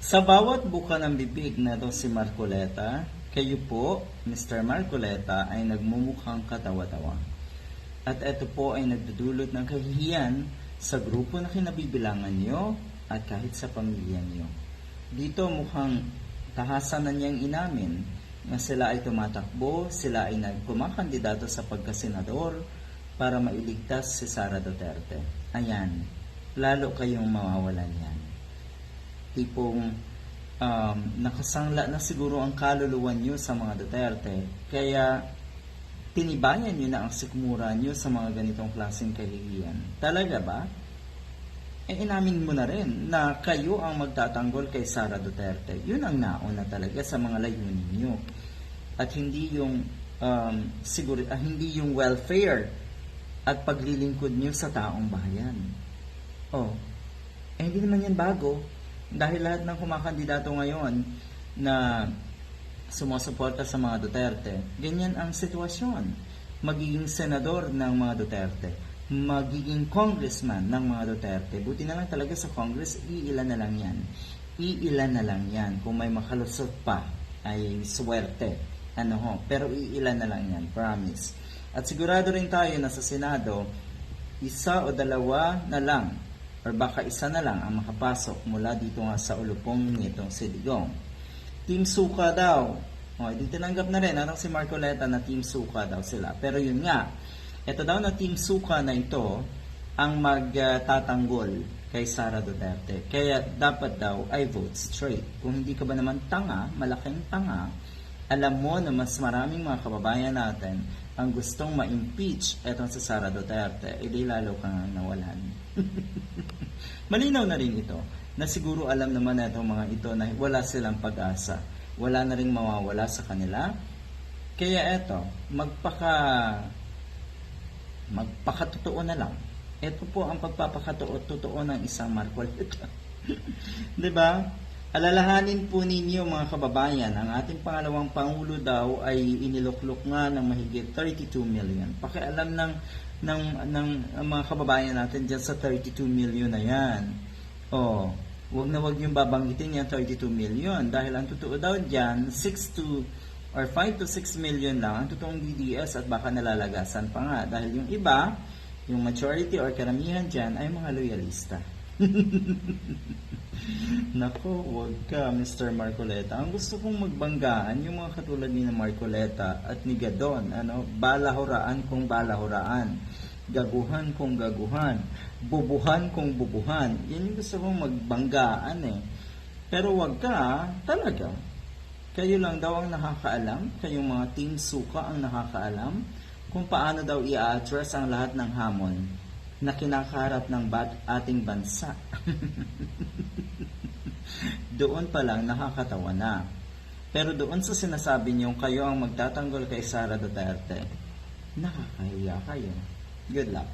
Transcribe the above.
Sa bawat buka ng bibig na to si Marcoleta, kayo po, Mr. Marcoleta, ay nagmumukhang katawa-tawa. At ito po ay nagdudulot ng kahihiyan sa grupo na kinabibilangan nyo at kahit sa pamilya nyo. Dito mukhang tahasan na niyang inamin na sila ay tumatakbo, sila ay nagkumakandidato sa pagkasenador para mailigtas si Sara Duterte. Ayan, lalo kayong mawawalan yan tipong um, nakasangla na siguro ang kaluluwa nyo sa mga Duterte. Kaya tinibayan nyo na ang sikmura nyo sa mga ganitong klaseng kahihiyan. Talaga ba? Eh, inamin mo na rin na kayo ang magtatanggol kay Sara Duterte. Yun ang nauna talaga sa mga layunin nyo. At hindi yung um, siguro, ah, hindi yung welfare at paglilingkod nyo sa taong bayan. Oh, eh, hindi naman yan bago. Dahil lahat ng kumakandidato ngayon na sumusuporta sa mga Duterte, ganyan ang sitwasyon. Magiging senador ng mga Duterte, magiging congressman ng mga Duterte. Buti na lang talaga sa Congress, iilan na lang yan. Iilan na lang yan. Kung may makalusot pa, ay swerte. Ano ho, pero iilan na lang yan, promise. At sigurado rin tayo na sa Senado, isa o dalawa na lang or baka isa na lang ang makapasok mula dito nga sa ulupong nitong si Digong. Team Suka daw. O, di tinanggap na rin anong si Marcoleta na Team Suka daw sila. Pero yun nga, ito daw na Team Suka na ito ang magtatanggol kay Sara Duterte. Kaya dapat daw ay vote straight. Kung hindi ka ba naman tanga, malaking tanga, alam mo na mas maraming mga kababayan natin ang gustong ma-impeach etong si Sara Duterte, edi lalo kang nawalan. Malinaw na rin ito na siguro alam naman na mga ito na wala silang pag-asa. Wala na rin mawawala sa kanila. Kaya eto, magpaka magpakatotoo na lang. Ito po ang pagpapakatotoo ng isang Marcoleta. 'Di ba? Alalahanin po ninyo mga kababayan, ang ating pangalawang pangulo daw ay iniluklok nga ng mahigit 32 million. Pakialam ng ng ng mga kababayan natin diyan sa 32 million na 'yan. Oh, wag na wag yung babanggitin yung 32 million dahil ang totoo daw diyan 6 to or 5 to 6 million lang ang totoong DDS at baka nalalagasan pa nga dahil yung iba, yung majority or karamihan diyan ay mga loyalista. Nako, wag ka, Mr. Marcoleta. Ang gusto kong magbanggaan, yung mga katulad ni na Marcoleta at ni Gadon, ano, balahuraan kung balahuraan, gaguhan kung gaguhan, bubuhan kung bubuhan. Yan yung gusto kong magbanggaan eh. Pero wag ka, talaga. Kayo lang daw ang nakakaalam, kayong mga team suka ang nakakaalam kung paano daw i-address ang lahat ng hamon na kinakaharap ng bat ating bansa. doon pa lang nakakatawa na. Pero doon sa sinasabi niyong kayo ang magtatanggol kay Sara Duterte, nakakahiya kayo. Good luck.